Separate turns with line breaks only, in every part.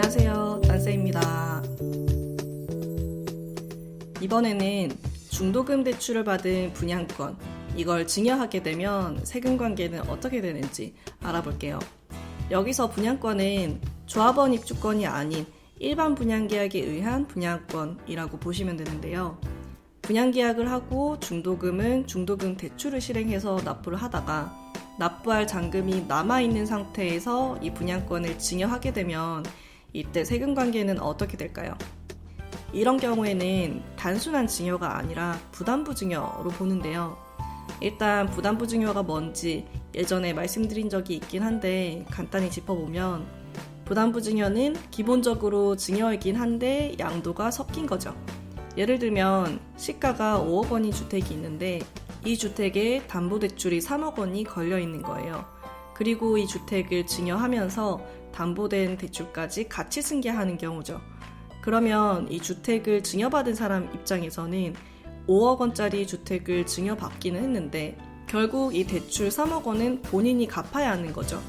안녕하세요. 딴쌤입니다. 이번에는 중도금 대출을 받은 분양권, 이걸 증여하게 되면 세금 관계는 어떻게 되는지 알아볼게요. 여기서 분양권은 조합원 입주권이 아닌 일반 분양계약에 의한 분양권이라고 보시면 되는데요. 분양계약을 하고 중도금은 중도금 대출을 실행해서 납부를 하다가 납부할 잔금이 남아있는 상태에서 이 분양권을 증여하게 되면 이때 세금 관계는 어떻게 될까요? 이런 경우에는 단순한 증여가 아니라 부담부 증여로 보는데요. 일단 부담부 증여가 뭔지 예전에 말씀드린 적이 있긴 한데 간단히 짚어보면 부담부 증여는 기본적으로 증여이긴 한데 양도가 섞인 거죠. 예를 들면 시가가 5억 원인 주택이 있는데 이 주택에 담보대출이 3억 원이 걸려 있는 거예요. 그리고 이 주택을 증여하면서 담보된 대출까지 같이 승계하는 경우죠. 그러면 이 주택을 증여받은 사람 입장에서는 5억 원짜리 주택을 증여받기는 했는데 결국 이 대출 3억 원은 본인이 갚아야 하는 거죠.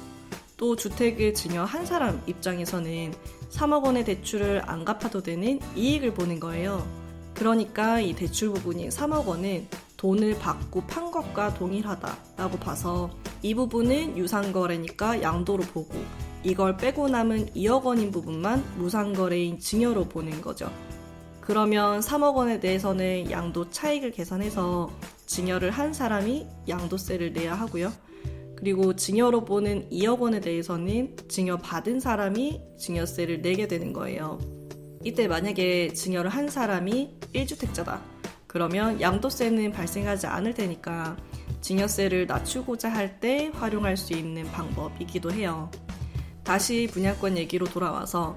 또 주택을 증여한 사람 입장에서는 3억 원의 대출을 안 갚아도 되는 이익을 보는 거예요. 그러니까 이 대출 부분인 3억 원은 돈을 받고 판 것과 동일하다라고 봐서 이 부분은 유상거래니까 양도로 보고 이걸 빼고 남은 2억 원인 부분만 무상거래인 증여로 보는 거죠. 그러면 3억 원에 대해서는 양도 차익을 계산해서 증여를 한 사람이 양도세를 내야 하고요. 그리고 증여로 보는 2억 원에 대해서는 증여 받은 사람이 증여세를 내게 되는 거예요. 이때 만약에 증여를 한 사람이 1주택자다. 그러면 양도세는 발생하지 않을 테니까 증여세를 낮추고자 할 때 활용할 수 있는 방법이기도 해요. 다시 분양권 얘기로 돌아와서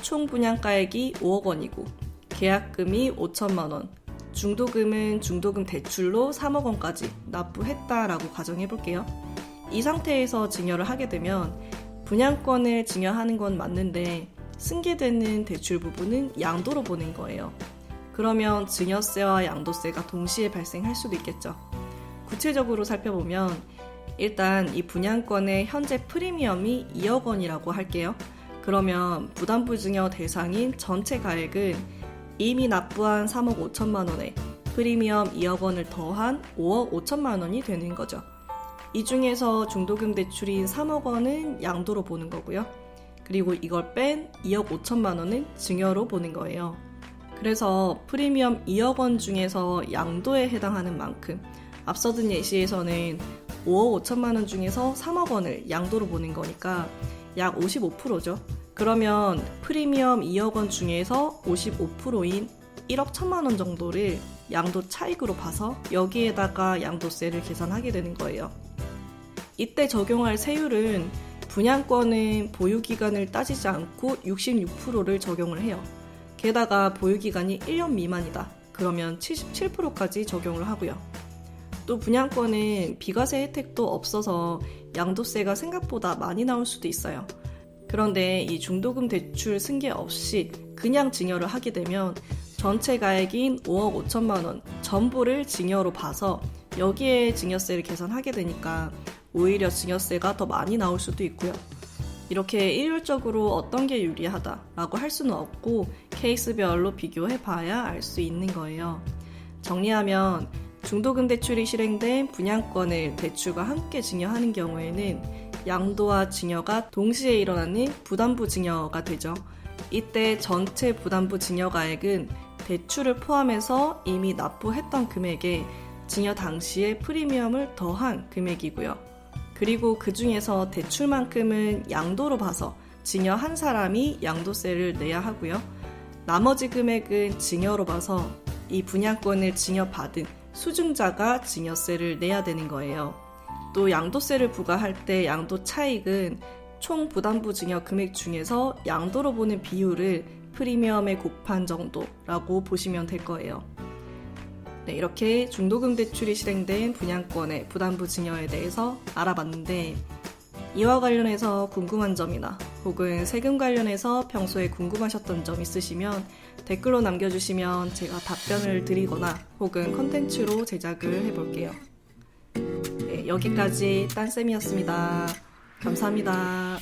총 분양가액이 5억 원이고 계약금이 5천만 원, 중도금은 중도금 대출로 3억 원까지 납부했다라고 가정해 볼게요. 이 상태에서 증여를 하게 되면 분양권을 증여하는 건 맞는데 승계되는 대출 부분은 양도로 보는 거예요. 그러면 증여세와 양도세가 동시에 발생할 수도 있겠죠. 구체적으로 살펴보면 일단 이 분양권의 현재 프리미엄이 2억 원이라고 할게요. 그러면 부담부 증여 대상인 전체 가액은 이미 납부한 3억 5천만 원에 프리미엄 2억 원을 더한 5억 5천만 원이 되는 거죠. 이 중에서 중도금 대출인 3억 원은 양도로 보는 거고요. 그리고 이걸 뺀 2억 5천만 원은 증여로 보는 거예요. 그래서 프리미엄 2억 원 중에서 양도에 해당하는 만큼 앞서 든 예시에서는 5억 5천만 원 중에서 3억 원을 양도로 보는 거니까 약 55%죠. 그러면 프리미엄 2억 원 중에서 55%인 1억 1천만 원 정도를 양도 차익으로 봐서 여기에다가 양도세를 계산하게 되는 거예요. 이때 적용할 세율은 분양권은 보유 기간을 따지지 않고 66%를 적용을 해요. 게다가 보유기간이 1년 미만이다. 그러면 77%까지 적용을 하고요. 또 분양권은 비과세 혜택도 없어서 양도세가 생각보다 많이 나올 수도 있어요. 그런데 이 중도금 대출 승계 없이 그냥 증여를 하게 되면 전체 가액인 5억 5천만 원 전부를 증여로 봐서 여기에 증여세를 계산하게 되니까 오히려 증여세가 더 많이 나올 수도 있고요. 이렇게 일률적으로 어떤 게 유리하다라고 할 수는 없고 케이스별로 비교해 봐야 알 수 있는 거예요. 정리하면 중도금 대출이 실행된 분양권을 대출과 함께 증여하는 경우에는 양도와 증여가 동시에 일어나는 부담부 증여가 되죠. 이때 전체 부담부 증여가액은 대출을 포함해서 이미 납부했던 금액에 증여 당시의 프리미엄을 더한 금액이고요. 그리고 그 중에서 대출만큼은 양도로 봐서 증여 한 사람이 양도세를 내야 하고요. 나머지 금액은 증여로 봐서 이 분양권을 증여받은 수증자가 증여세를 내야 되는 거예요. 또 양도세를 부과할 때 양도 차익은 총 부담부 증여 금액 중에서 양도로 보는 비율을 프리미엄의 곱한 정도라고 보시면 될 거예요. 네, 이렇게 중도금 대출이 실행된 분양권의 부담부 증여에 대해서 알아봤는데 이와 관련해서 궁금한 점이나 혹은 세금 관련해서 평소에 궁금하셨던 점 있으시면 댓글로 남겨주시면 제가 답변을 드리거나 혹은 컨텐츠로 제작을 해볼게요. 네, 여기까지 딴쌤이었습니다. 감사합니다.